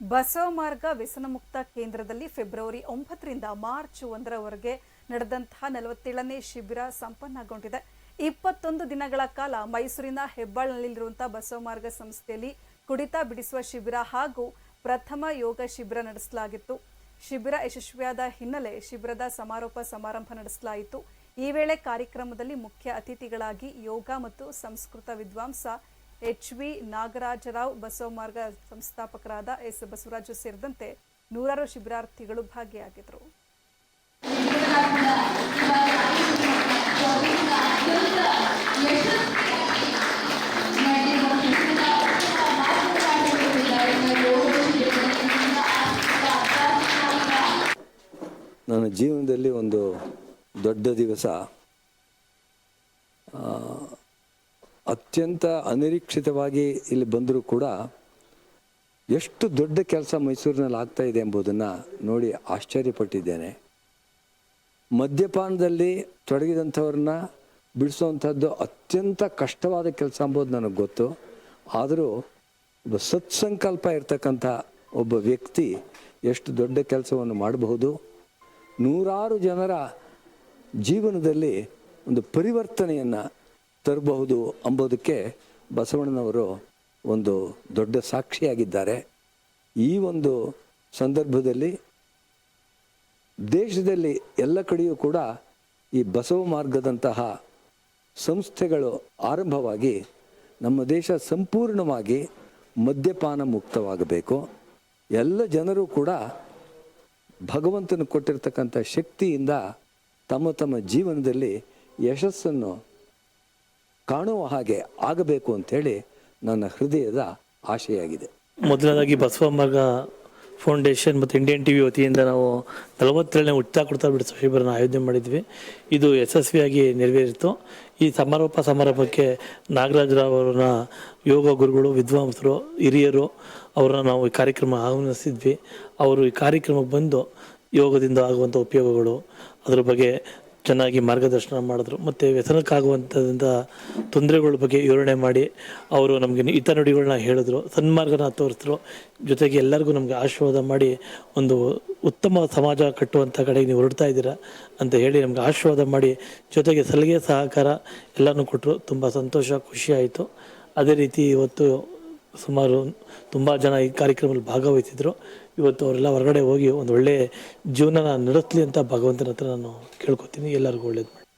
ಬಸವ ಮಾರ್ಗ ವ್ಯಸನಮುಕ್ತ ಕೇಂದ್ರದಲ್ಲಿ ಫೆಬ್ರವರಿ ಒಂಬತ್ತರಿಂದ ಮಾರ್ಚ್ ಒಂದರವರೆಗೆ ನಡೆದಂತಹ ನಲವತ್ತೇಳನೇ ಶಿಬಿರ ಸಂಪನ್ನಗೊಂಡಿದೆ. ಇಪ್ಪತ್ತೊಂದು ದಿನಗಳ ಕಾಲ ಮೈಸೂರಿನ ಹೆಬ್ಬಾಳ್ನಲ್ಲಿರುವಂತಹ ಬಸವಮಾರ್ಗ ಸಂಸ್ಥೆಯಲ್ಲಿ ಕುಡಿತ ಬಿಡಿಸುವ ಶಿಬಿರ ಹಾಗೂ ಪ್ರಥಮ ಯೋಗ ಶಿಬಿರ ನಡೆಸಲಾಗಿತ್ತು. ಶಿಬಿರ ಯಶಸ್ವಿಯಾದ ಹಿನ್ನೆಲೆ ಶಿಬಿರದ ಸಮಾರೋಪ ಸಮಾರಂಭ ನಡೆಸಲಾಯಿತು. ಈ ವೇಳೆ ಕಾರ್ಯಕ್ರಮದಲ್ಲಿ ಮುಖ್ಯ ಅತಿಥಿಗಳಾಗಿ ಯೋಗ ಮತ್ತು ಸಂಸ್ಕೃತ ವಿದ್ವಾಂಸ ಎಚ್ ವಿ ನಾಗರಾಜರಾವ್ ಬಸವ ಮಾರ್ಗ ಸಂಸ್ಥಾಪಕರಾದ ಎಸ್ ಬಸವರಾಜ ಸೇರಿದಂತೆ ನೂರಾರು ಶಿಬಿರಾರ್ಥಿಗಳು ಭಾಗಿಯಾಗಿದ್ದರು. ನನ್ನ ಜೀವನದಲ್ಲಿ ಒಂದು ದೊಡ್ಡ ದಿವಸ ಅತ್ಯಂತ ಅನಿರೀಕ್ಷಿತವಾಗಿ ಇಲ್ಲಿ ಬಂದರೂ ಕೂಡ ಎಷ್ಟು ದೊಡ್ಡ ಕೆಲಸ ಮೈಸೂರಿನಲ್ಲಿ ಆಗ್ತಾ ಇದೆ ಎಂಬುದನ್ನು ನೋಡಿ ಆಶ್ಚರ್ಯಪಟ್ಟಿದ್ದೇನೆ. ಮದ್ಯಪಾನದಲ್ಲಿ ತೊಡಗಿದಂಥವ್ರನ್ನ ಬಿಡಿಸುವಂಥದ್ದು ಅತ್ಯಂತ ಕಷ್ಟವಾದ ಕೆಲಸ ಎಂಬುದು ನನಗೆ ಗೊತ್ತು. ಆದರೂ ಒಬ್ಬ ಸತ್ಸಂಕಲ್ಪ ಇರ್ತಕ್ಕಂಥ ಒಬ್ಬ ವ್ಯಕ್ತಿ ಎಷ್ಟು ದೊಡ್ಡ ಕೆಲಸವನ್ನು ಮಾಡಬಹುದು. ನೂರಾರು ಜನರ ಜೀವನದಲ್ಲಿ ಒಂದು ಪರಿವರ್ತನೆಯನ್ನು ತರಬಹುದು ಅಂಬೋದಕ್ಕೆ ಬಸವಣ್ಣನವರು ಒಂದು ದೊಡ್ಡ ಸಾಕ್ಷಿಯಾಗಿದ್ದಾರೆ. ಈ ಒಂದು ಸಂದರ್ಭದಲ್ಲಿ ದೇಶದಲ್ಲಿ ಎಲ್ಲ ಕಡೆಯೂ ಕೂಡ ಈ ಬಸವ ಮಾರ್ಗದಂತಹ ಸಂಸ್ಥೆಗಳು ಆರಂಭವಾಗಿ ನಮ್ಮ ದೇಶ ಸಂಪೂರ್ಣವಾಗಿ ಮದ್ಯಪಾನ ಮುಕ್ತವಾಗಬೇಕು. ಎಲ್ಲ ಜನರು ಕೂಡ ಭಗವಂತನು ಕೊಟ್ಟಿರ್ತಕ್ಕಂಥ ಶಕ್ತಿಯಿಂದ ತಮ್ಮ ತಮ್ಮ ಜೀವನದಲ್ಲಿ ಯಶಸ್ಸನ್ನು ಕಾಣುವ ಹಾಗೆ ಆಗಬೇಕು ಅಂತೇಳಿ ನನ್ನ ಹೃದಯದ ಆಶೆಯಾಗಿದೆ. ಮೊದಲನೇದಾಗಿ ಬಸವಮರ್ಗ ಫೌಂಡೇಶನ್ ಮತ್ತು ಇಂಡಿಯನ್ ಟಿ ವಿ ವತಿಯಿಂದ ನಾವು ನಲವತ್ತೇಳನೇ ಹುಟ್ಟಾ ಕೊಡ್ತಾ ಬಿಡಿಸುವ ಶಿಬಿರನ ಆಯೋಜನೆ ಮಾಡಿದ್ವಿ. ಇದು ಯಶಸ್ವಿಯಾಗಿ ನೆರವೇರಿತು. ಈ ಸಮಾರೋಪ ಸಮಾರಂಭಕ್ಕೆ ನಾಗರಾಜರಾವ್ ಅವರನ್ನ ಯೋಗ ಗುರುಗಳು, ವಿದ್ವಾಂಸರು, ಹಿರಿಯರು ಅವರನ್ನ ನಾವು ಈ ಕಾರ್ಯಕ್ರಮ ಆಹ್ವಾನಿಸಿದ್ವಿ ಅವರು ಈ ಕಾರ್ಯಕ್ರಮಕ್ಕೆ ಬಂದು ಯೋಗದಿಂದ ಆಗುವಂಥ ಉಪಯೋಗಗಳು, ಅದರ ಬಗ್ಗೆ ಚೆನ್ನಾಗಿ ಮಾರ್ಗದರ್ಶನ ಮಾಡಿದ್ರು. ಮತ್ತು ವ್ಯಸನಕ್ಕಾಗುವಂಥದ್ರಿಂದ ತೊಂದರೆಗಳ ಬಗ್ಗೆ ವಿವರಣೆ ಮಾಡಿ ಅವರು ನಮಗೆ ಹಿತ ನುಡಿಗಳನ್ನ ಹೇಳಿದ್ರು. ಸನ್ಮಾರ್ಗನ ತೋರಿಸಿದ್ರು ಜೊತೆಗೆ ಎಲ್ಲರಿಗೂ ನಮಗೆ ಆಶೀರ್ವಾದ ಮಾಡಿ ಒಂದು ಉತ್ತಮ ಸಮಾಜ ಕಟ್ಟುವಂಥ ಕಡೆಗೆ ನೀವು ಹೊರಡ್ತಾ ಇದ್ದೀರಾ ಅಂತ ಹೇಳಿ ನಮಗೆ ಆಶೀರ್ವಾದ ಮಾಡಿ ಜೊತೆಗೆ ಸಲಿಗೆ ಸಹಕಾರ ಎಲ್ಲನೂ ಕೊಟ್ಟರು ತುಂಬ ಸಂತೋಷ, ಖುಷಿ ಆಯಿತು. ಅದೇ ರೀತಿ ಇವತ್ತು ಸುಮಾರು ತುಂಬ ಜನ ಈ ಕಾರ್ಯಕ್ರಮದಲ್ಲಿ ಭಾಗವಹಿಸಿದ್ರು. ಇವತ್ತು ಅವರೆಲ್ಲ ಹೊರಗಡೆ ಹೋಗಿ ಒಂದು ಒಳ್ಳೆ ಜೀವನನ ನಡೆಸಲಿ ಅಂತ ಭಗವಂತನ ಹತ್ರ ನಾನು ಕೇಳ್ಕೊತೀನಿ. ಎಲ್ಲರಿಗೂ ಒಳ್ಳೇದು